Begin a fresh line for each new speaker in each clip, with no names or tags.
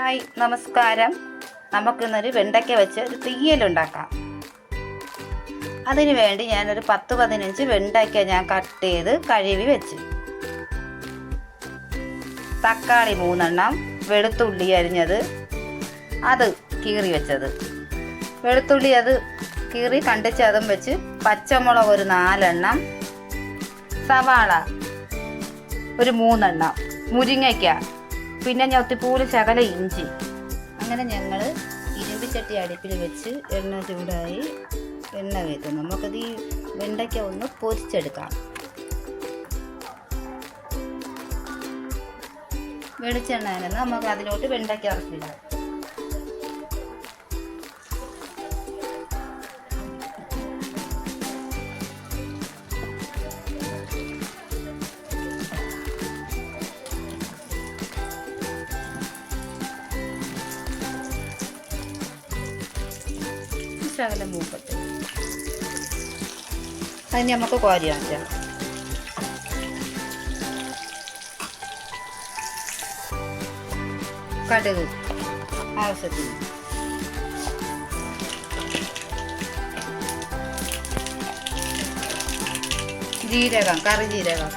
Hi നമസ്കാരം. നമുക്കിന്നൊരു വെണ്ടയ്ക്ക വെച്ച് ഒരു തീയലുണ്ടാക്കാം അതിനു വേണ്ടി ഞാനൊരു പത്ത് പതിനഞ്ച് വെണ്ടയ്ക്ക ഞാൻ കട്ട് ചെയ്ത് കഴുകി വെച്ച്. തക്കാളി മൂന്നെണ്ണം വെളുത്തുള്ളി അരിഞ്ഞത് അത് കീറി വെച്ചത്. വെളുത്തുള്ളി അത് കീറി കണ്ടിച്ച് അതും വെച്ച് പച്ചമുളക് ഒരു നാലെണ്ണം സവാള ഒരു മൂന്നെണ്ണം മുരിങ്ങയ്ക്ക പിന്നെ ഞൊത്തിപ്പൂൽ ശകല ഇഞ്ചി. അങ്ങനെ ഞങ്ങൾ ഇരുമ്പ് ചട്ടി അടുപ്പിൽ വെച്ച് എണ്ണ ചൂടായി എണ്ണ കയറ്റും നമുക്കത് ഈ വെണ്ടയ്ക്ക ഒന്ന് പൊരിച്ചെടുക്കാം. വെളിച്ചെണ്ണ നമുക്ക് അതിലോട്ട് വെണ്ടയ്ക്ക ഇറക്കിടാം. ശകലം മൂപ്പത്ത് അതിന് നമുക്ക് കോരി വാങ്ങിക്കാം കടുക് ആവശ്യത്തിന്. ജീരകം കറി ജീരകം.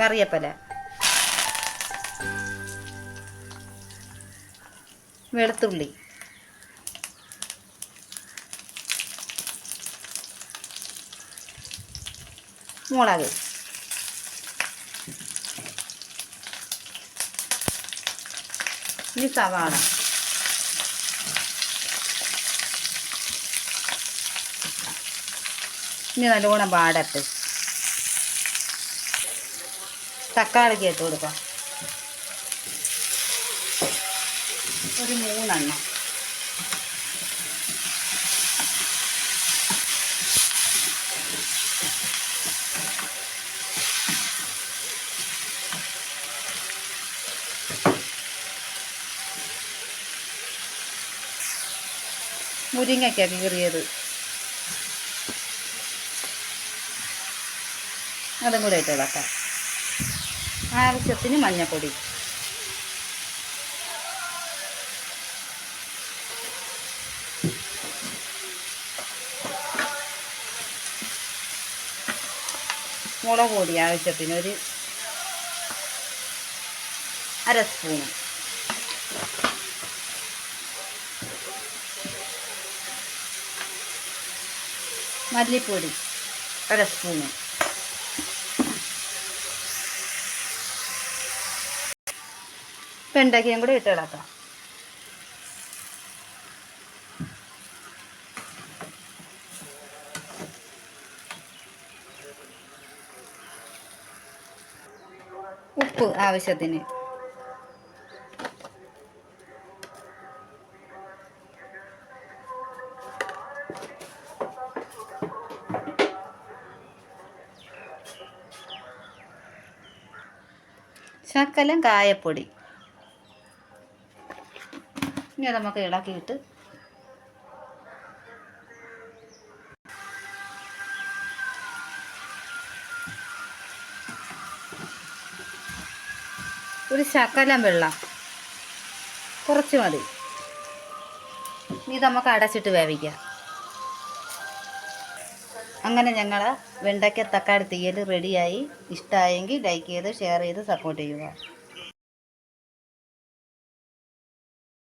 കറിയപ്പല. വെളുത്തുള്ളി. മുളക്. ഇനി സവാള. ഇനി നല്ലോണം പാടത്ത് തക്കാളി ഇട്ട് കൊടുക്കാം. ഒരു മൂന്നെണ്ണം. മുരിങ്ങയ്ക്ക കീറിയത്. അതും കൂടെ ഇട്ട് ഇളക്കാം ആവശ്യത്തിന് മഞ്ഞൾപ്പൊടി മുളക് പൊടി ആവശ്യത്തിന് ഒരു അര സ്പൂൺ. മല്ലിപ്പൊടി അര സ്പൂൺ. വെണ്ടയ്ക്കയും കൂടെ ഇട്ട് ഉപ്പ് ആവശ്യത്തിന്. ശക്കലം കായപ്പൊടി. ഇനി നമുക്ക് ഇളക്കിയിട്ട് ഒരു ശകലം വെള്ളം. കുറച്ച് മതി. ഇനി നമുക്ക് അടച്ചിട്ട് വേവിക്കാം. അങ്ങനെ ഞങ്ങൾ വെണ്ടയ്ക്ക തക്കാളി തീയൽ റെഡിയായി ഇഷ്ടമായെങ്കിൽ ലൈക്ക് ചെയ്ത് ഷെയർ ചെയ്ത് സപ്പോർട്ട് ചെയ്യുക.